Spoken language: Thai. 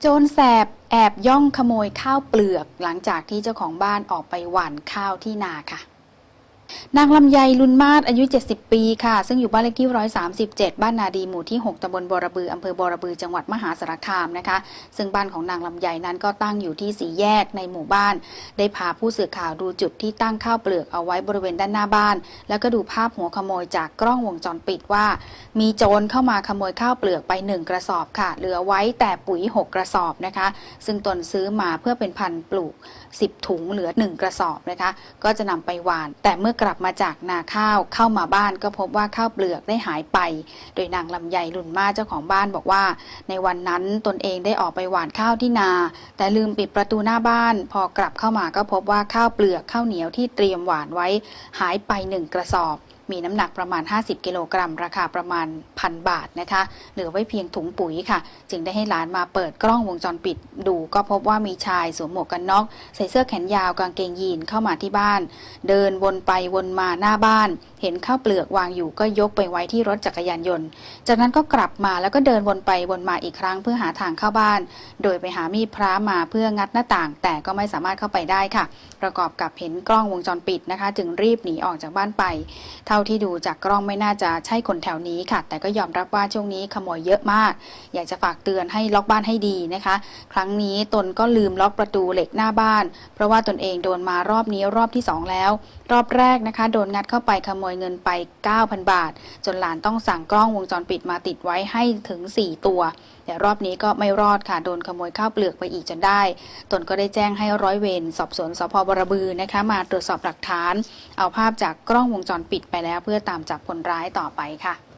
โจรแสบแอบย่องขโมยข้าวเปลือก หลังจากที่เจ้าของบ้านออกไปหว่านข้าวที่นาค่ะ นางลำไยลุนมาศอายุ 70 ปีค่ะ ซึ่งอยู่บ้านเลขที่ 137 บ้านนาดีหมู่ที่ 6ตำบลบอระบืออำเภอบอระบือจังหวัดมหาสารคามนะคะ ซึ่งบ้านของนางลำไยนั้นก็ตั้งอยู่ที่สีแยกในหมู่บ้าน ได้พาผู้สื่อข่าวดูจุดที่ตั้งข้าวเปลือกเอาไว้บริเวณด้านหน้าบ้าน แล้วก็ดูภาพหัวขโมยจากกล้องวงจรปิดว่า มีโจรเข้ามาขโมยข้าวเปลือกไป 1 กระสอบค่ะ เหลือไว้แต่ปุ๋ย 6 กระสอบนะคะ ซึ่งตนซื้อมาเพื่อเป็นพันปลูก 10 ถุงเหลือ 1 กระสอบนะคะ ก็จะนำไปหวาน แต่เมื่อกลับมาาจากนาข้าวเข้ามาบ้านก็พบว่าข้าวเปลือกได้หายไป โดยนางลำไยลุนมาเจ้าของบ้านบอกว่า ในวันนั้นตนเองได้ออกไปหว่านข้าวที่นา แต่ลืมปิดประตูหน้าบ้าน พอกลับเข้ามาก็พบว่าข้าวเปลือกข้าวเหนียวที่เตรียมหวานไว้ หายไปหนึ่งกระสอบ มีน้ำหนักประมาณ 50 กิโลกรัม ราคาประมาณพันบาทนะคะ เหลือไว้เพียงถุงปุ๋ยค่ะ จึงได้ให้หลานมาเปิดกล้องวงจรปิดดู ก็พบว่ามีชายสวมหมวกกันน็อก ใส่เสื้อแขนยาวกางเกงยีนเข้ามาที่บ้าน เดินวนไปวนมาหน้าบ้าน เห็นข้าวเปลือกวางอยู่ก็ยกไปไว้ที่รถจักรยานยนต์ จากนั้นก็กลับมาแล้วก็เดินวนไปวนมาอีกครั้งเพื่อหาทางเข้าบ้าน โดยไปหามีดพระมาเพื่องัดหน้าต่าง แต่ก็ไม่สามารถเข้าไปได้ค่ะ ประกอบกับเห็นกล้องวงจรปิดนะคะ จึงรีบหนีออกจากบ้านไปท่าที่ดูจากกล้องไม่น่าจะใช่คนแถวนี้ค่ะ แต่ก็ยอมรับว่าช่วงนี้ขโมยเยอะมาก อยากจะฝากเตือนให้ล็อกบ้านให้ดีนะคะ ครั้งนี้ตนก็ลืมล็อกประตูเหล็กหน้าบ้าน เพราะว่าตนเองโดนมารอบนี้รอบที่สองแล้ว รอบแรกนะคะ โดนงัดเข้าไปขโมยเงินไป 9,000 บาท จนหลานต้องสั่งกล้องวงจรปิดมาติดไว้ให้ถึง 4 ตัวแต่รอบนี้ก็ไม่รอดค่ะโดนขโมยข้าวเปลือกไปอีกจนได้ ตนก็ได้แจ้งให้ร้อยเวรสอบสวนสพบรบือนะคะ มาตรวจสอบหลักฐาน เอาภาพจากกล้องวงจรปิดไปแล้วเพื่อตามจับคนร้ายต่อไปค่ะ